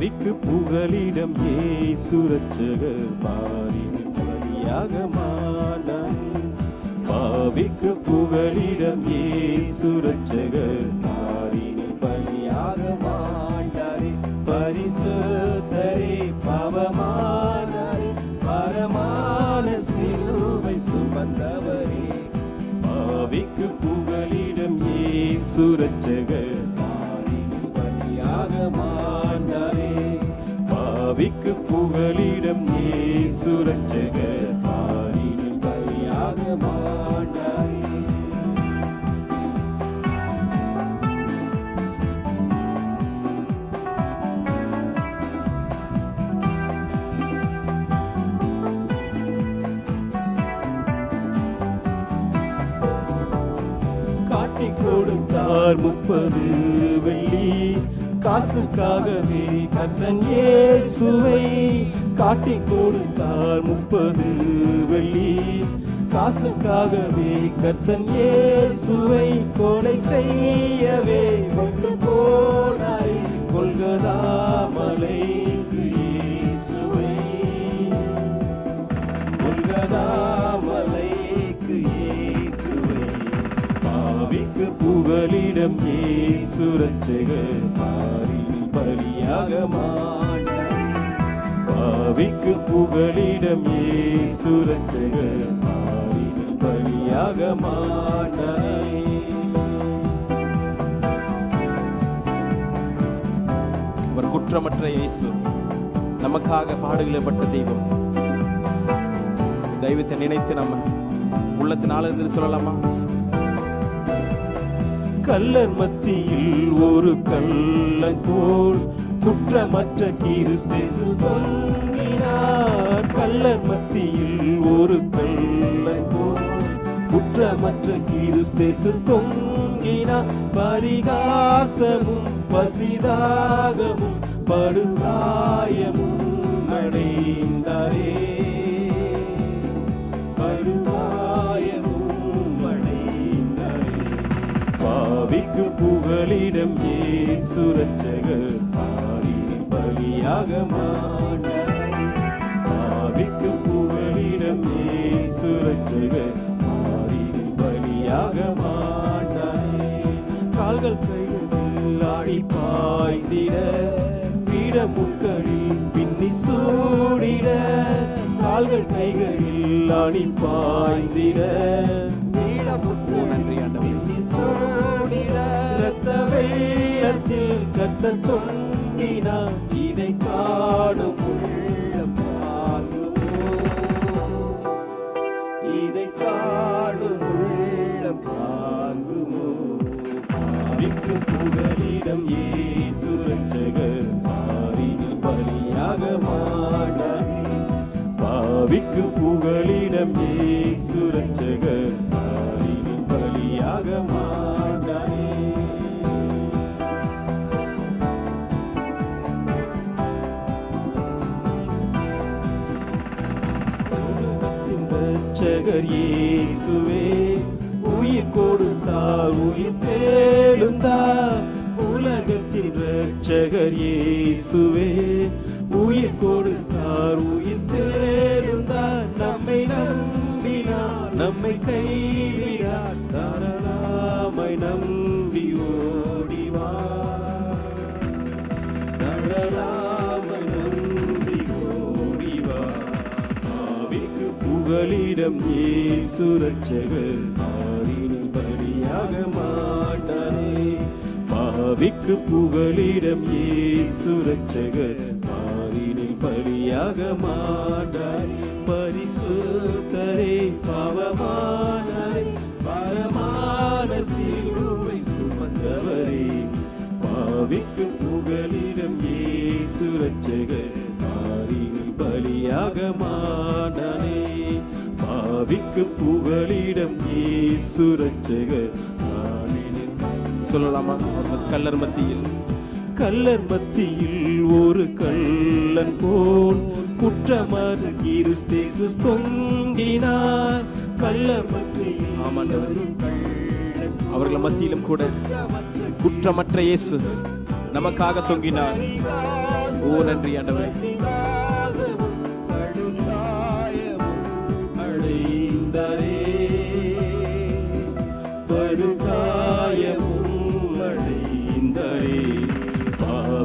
ஆவிக்கு புகலிடம் ஏசுரட்சகர் பாரின் பலியாக மாண்டார் பாவிக்கு புகலிடம் ஏசுரட்சகர் பாரின் பலியாக மாண்டாரே. பரிசுத்தரே பாவமானாரே. பரமான சிலுவை சுமந்தவரே. பாவிக்கு புகலிடம் ஏசுரட்சகர் பாவிக்கு புகலிடம் ஏசுரட்சகர் பாரின் பலியாக மாண்டாரே காட்டி கொடுத்தார் முப்பது வெள்ளி காசுக்காகவே கத்தன் இயேசுவை காட்டி கொடுத்தார். முப்பது வெள்ளி. காசுக்காகவே கத்தன் இயேசுவை கொலை செய்யவே கொண்டு போனாய். கொள்கதா மலை புகலிடம் இயேசு ரட்சகர் பாரின் பலியாக பாவிக்கு புகழிடம் இயேசு ரட்சகர் பாரின் பலியாக அவர் குற்றமற்ற இயேசு நமக்காக பாடுகளப்பட்ட தெய்வம். தெய்வத்தை நினைத்து நம்ம உள்ளத்தினால இருந்து சொல்லலாமா? கல்லர் மத்தியில் ஒரு கள்ளன் குற்றமற்ற கிறிஸ்தேசு தொங்கினார் கல்லர் மத்தியில் ஒரு கள்ளன் குற்றமற்ற கிறிஸ்தேசு தொங்கினார். பரிகாசமும் பசிதாகமும் படுகாயமும் பாவிக்கு புகலிடம் இயேசு ரட்சகர் பலியாக மாட்டார் பாவிக்கு புகலிடம் இயேசு ரட்சகர் பலியாக மாட்டார் கால்கள் கைகளில் ஆடி பாய்ந்திட பீட முட்களில் பின்னி சூடிட கால்கள் கைகளில் ஆடி பாய்ந்திட. வெள்ளத்தில் கத்த தொங்கினார். இதை காணும் உள்ளம் தாங்குமோ? இதை காணும் உள்ளம் தாங்குமோ? பாவிக்கு புகலிடம் இயேசு ரட்சகர் பாரினில் பலியாக மாட்டாரே. பாவிக்கு புகலிடம் இயேசு ரட்சகர் பலியாக மாட்டாரே. இரட்சகர் இயேசுவே உயிர் கொடுத்தா உயிர் தேடுந்தா உலகத்தின் இரட்சகர் இயேசுவே உங்களிடம் புகலிடம் இயேசு ரட்சகர் பலியாக மாட்டானே. பாவிக்கு புகலிடம் இயேசு ரட்சகர் பாரினில் பலியாக மாட்டார். பரிசுத்தரே பாவமானாரே பரமான சிலுவை சுமந்தவரே. பாவிக்கு புகலிடம் இயேசு இயேசு ரட்சகர் பாரினில் சொல்லலாமா? கல்லர் மத்தியில். கல்லர் மத்தியில் ஒரு கள்ளன் போல் குற்றமறு கிறிஸ்தேசு தொங்கினார். கல்லர் மத்தியில் ஆமாண்டவர். அவர்கள் மத்தியிலும் கூட குற்றமற்ற இயேசு நமக்காக தொங்கினார். ஓ நன்றி ஆண்டவரே.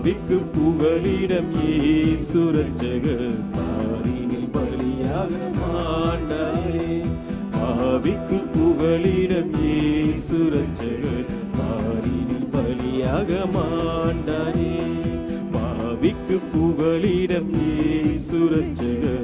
ஆவிக்கு புகலிடம் ஏசுரட்சகர் பாரினில் பலியாக மாண்டாரே ஆவிக்கு புகலிடம் ஏசுரட்சகர் பாரினில் பலியாக மாண்டாரே பாவிக்கு புகலிடம் ஏசுரட்சகர்